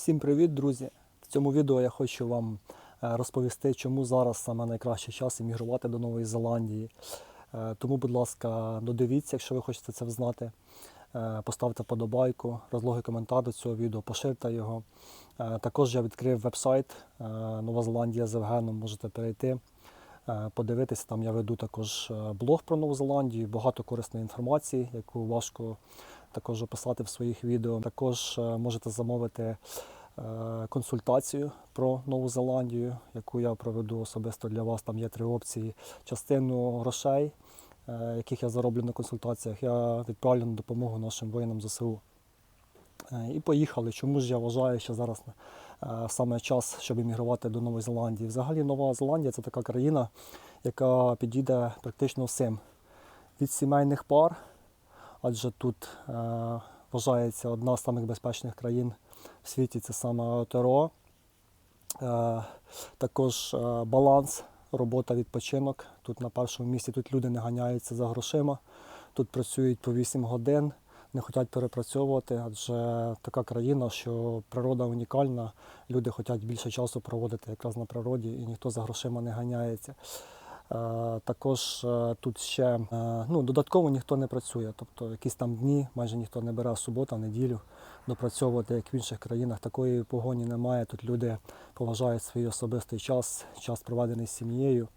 Всім привіт, друзі! В цьому відео я хочу вам е, розповісти, чому зараз саме найкращий час іммігрувати до Нової Зеландії. Е, Тому, будь ласка, додивіться, якщо ви хочете це взнати. Е, Поставте подобайку, розлогий коментар до цього відео, поширте його. Також я відкрив веб-сайт Нова Зеландія з Евгеном, можете перейти. Подивитися, там я веду також блог про Нову Зеландію, багато корисної інформації, яку важко також описати в своїх відео. Також е, можете замовити е, консультацію про Нову Зеландію, яку я проведу особисто для вас. Там є три опції. Частину грошей, е, яких я зароблю на консультаціях, я відправлю на допомогу нашим воїнам ЗСУ. І поїхали. Чому ж я вважаю, що зараз саме час, щоб іммігрувати до Нової Зеландії? Взагалі Нова Зеландія це така країна, яка підійде практично всім. Від сімейних пар, адже тут е, вважається одна з самих безпечних країн в світі, це саме ТРО. Е, також е, баланс, робота, відпочинок. Тут на першому місці тут люди не ганяються за грошима, тут працюють по 8 годин, не хочуть перепрацьовувати, адже така країна, що природа унікальна, люди хочуть більше часу проводити якраз на природі і ніхто за грошима не ганяється. Е, Також е, тут ще е, ну, додатково ніхто не працює, тобто якісь там дні майже ніхто не бере субота, неділю допрацьовувати, як в інших країнах. Такої погоні немає. Тут люди поважають свій особистий час, час проведений з сім'єю.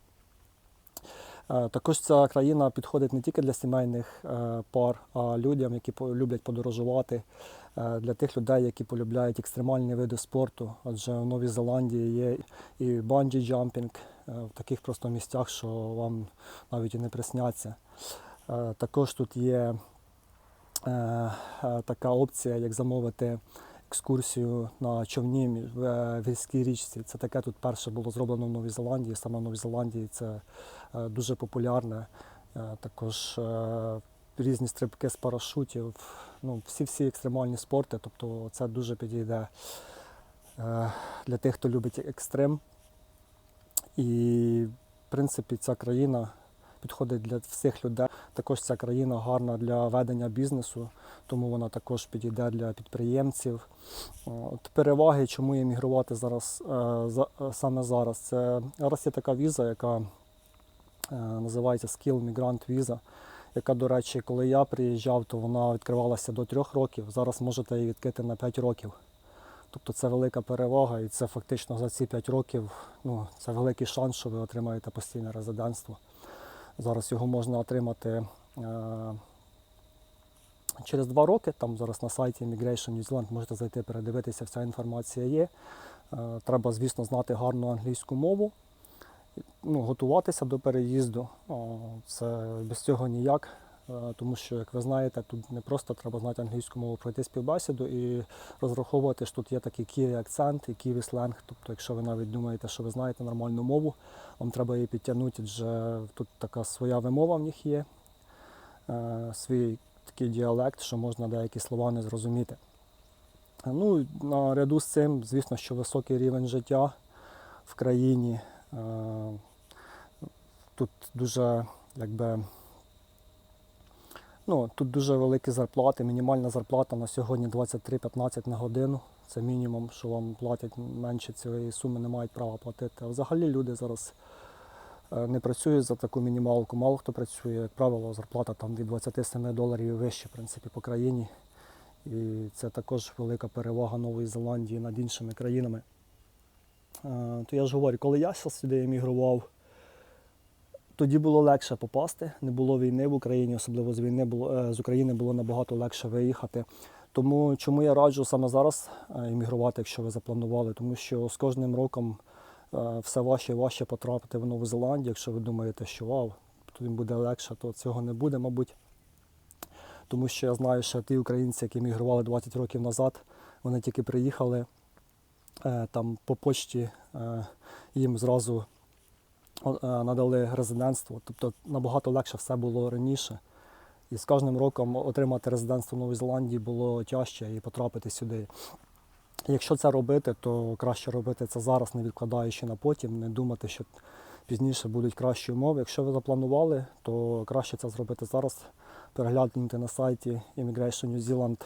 Також ця країна підходить не тільки для сімейних пар, а людям, які люблять подорожувати, для тих людей, які полюбляють екстремальні види спорту. Адже в Новій Зеландії є і банджі джампінг е, в таких просто місцях, що вам навіть і не присняться. Е, Також тут є е, е, така опція, як замовити екскурсію на човні в е, гірській річці. Це таке тут перше було зроблено в Новій Зеландії. Саме в Новій Зеландії це е, дуже популярне. Е, Також е, різні стрибки з парашутів, ну, всі-всі екстремальні спорти. Тобто це дуже підійде е, для тих, хто любить екстрим. І, в принципі, ця країна підходить для всіх людей. Також ця країна гарна для ведення бізнесу, тому вона також підійде для підприємців. От переваги, чому емігрувати зараз е, е, саме зараз. Це зараз є така віза, яка е, називається Skill Migrant Visa, яка, до речі, коли я приїжджав, то вона відкривалася до трьох років. Зараз можете її відкрити на 5 років. Тобто це велика перевага, і це фактично за ці 5 років ну, це великий шанс, що ви отримаєте постійне резидентство. Зараз його можна отримати е, через 2 роки. Там зараз на сайті Immigration New Zealand можете зайти, передивитися, вся інформація є. Е, треба, звісно, знати гарну англійську мову, ну, готуватися до переїзду. Це без цього ніяк. Е, Тому що, як ви знаєте, тут не просто треба знати англійську мову, пройти співбесіду і розраховувати, що тут є такий ківі акцент і ківі сленг. Тобто, якщо ви навіть думаєте, що ви знаєте нормальну мову, вам треба її підтягнути, адже тут така своя вимова в них є, е, свій такий діалект, що можна деякі слова не зрозуміти. Ну, наряду з цим, звісно, що високий рівень життя в країні. Е, Тут дуже якби. Ну, тут дуже великі зарплати. Мінімальна зарплата на сьогодні 23-15 на годину. Це мінімум, що вам платять менше цієї суми, не мають права платити. А взагалі люди зараз е, не працюють за таку мінімалку. Мало хто працює, як правило, зарплата там від 27 доларів і вище, в принципі, по країні. І це також велика перевага Нової Зеландії над іншими країнами. Е, То я ж говорю, коли я сюди емігрував, тоді було легше попасти, не було війни в Україні, особливо з війни було е, з України було набагато легше виїхати. Тому чому я раджу саме зараз е, емігрувати, якщо ви запланували, тому що з кожним роком е, все важче і важче потрапити в Нову Зеландію. Якщо ви думаєте, що вау, тут буде легше, то цього не буде, мабуть. Тому що я знаю, що ті українці, які емігрували 20 років назад, вони тільки приїхали там по почті, їм зразу надали резидентство. Тобто набагато легше все було раніше. І з кожним роком отримати резидентство в Новій Зеландії було тяжче і потрапити сюди. Якщо це робити, то краще робити це зараз, не відкладаючи на потім, не думати, що пізніше будуть кращі умови. Якщо ви запланували, то краще це зробити зараз, переглянути на сайті Immigration New Zealand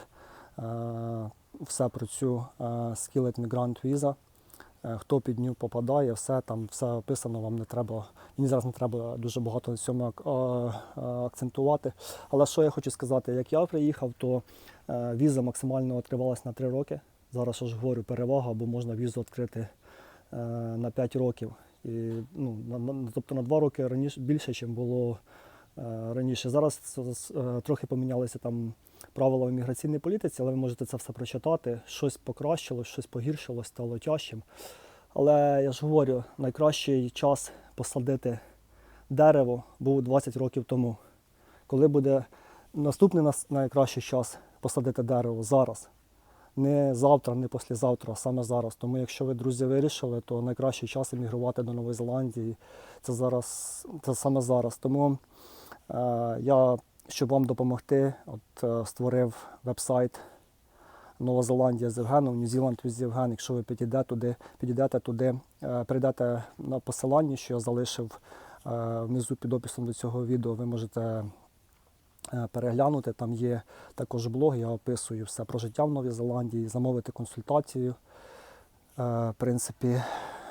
е, все про цю е, Skillet Migrant Visa. Е, Хто під нього попадає, все там все описано, вам не треба. Мені зараз не треба дуже багато на цьому а, а, акцентувати. Але що я хочу сказати, як я приїхав, то е, віза максимально тривалась на 3 роки. Зараз ж говорю перевага, бо можна візу відкрити е, на 5 років. І, ну, на, тобто на 2 роки раніше більше, ніж було е, раніше. Зараз е, трохи помінялися там правила в міграційній політиці, але ви можете це все прочитати. Щось покращилось, щось погіршилось, стало тяжчим. Але я ж говорю, найкращий час посадити дерево був 20 років тому. Коли буде наступний нас- найкращий час посадити дерево зараз. Не завтра, не післязавтра, а саме зараз. Тому якщо ви, друзі, вирішили, то найкращий час емігрувати до Нової Зеландії. Це зараз, це саме зараз. Тому е, я, щоб вам допомогти, от, е, створив веб-сайт Нова Зеландія з Євгеном, New Zealand with Євген. Якщо ви підійдете туди, підійдете туди, е, перейдете на посилання, що я залишив е, внизу під описом до цього відео, ви можете е, переглянути. Там є також блог, я описую все про життя в Новій Зеландії, замовити консультацію. Е, В принципі,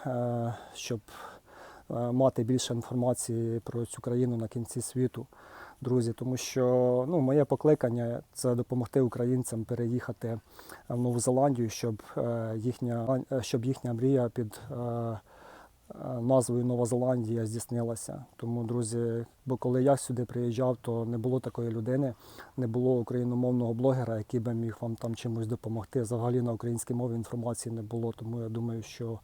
е, щоб е, мати більше інформації про цю країну на кінці світу, друзі. Тому що ну, моє покликання це допомогти українцям переїхати в Нову Зеландію, щоб е, їхня, е, щоб їхня мрія під е, е, назвою Нова Зеландія здійснилася. Тому, друзі, бо коли я сюди приїжджав, то не було такої людини, не було україномовного блогера, який би міг вам там чимось допомогти. Взагалі на українській мові інформації не було. Тому я думаю, що е,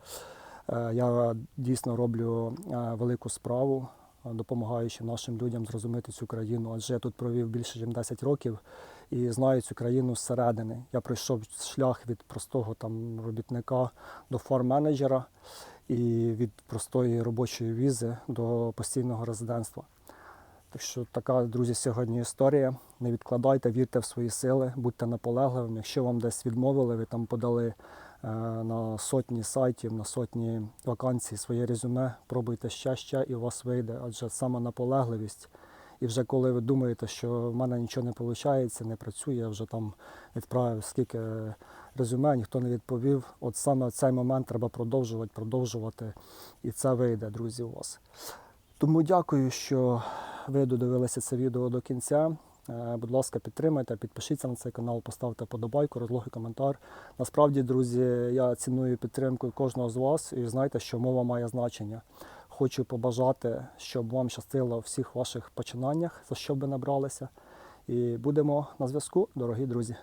я дійсно роблю е, велику справу, е, допомагаючи нашим людям зрозуміти цю країну. Адже я тут провів більше ніж 10 років і знаю цю країну зсередини. Я пройшов шлях від простого там робітника до фарм-менеджера і від простої робочої візи до постійного резидентства. Так що така, друзі, сьогодні історія. Не відкладайте, вірте в свої сили, будьте наполегливими. Якщо вам десь відмовили, ви там подали е, на сотні сайтів, на сотні вакансій своє резюме, пробуйте ще ще і у вас вийде. Адже саме наполегливість. І вже коли ви думаєте, що в мене нічого не виходить, не працює, я вже там відправив скільки резюме, ніхто не відповів. От саме цей момент треба продовжувати, продовжувати, і це вийде, друзі, у вас. Тому дякую, що ви додивилися це відео до кінця. Е, Будь ласка, підтримайте, підпишіться на цей канал, поставте подобайку, розлогий коментар. Насправді, друзі, я ціную підтримку кожного з вас і знайте, що мова має значення. Хочу побажати, щоб вам щастило у всіх ваших починаннях, за що б ви набралися. І будемо на зв'язку, дорогі друзі.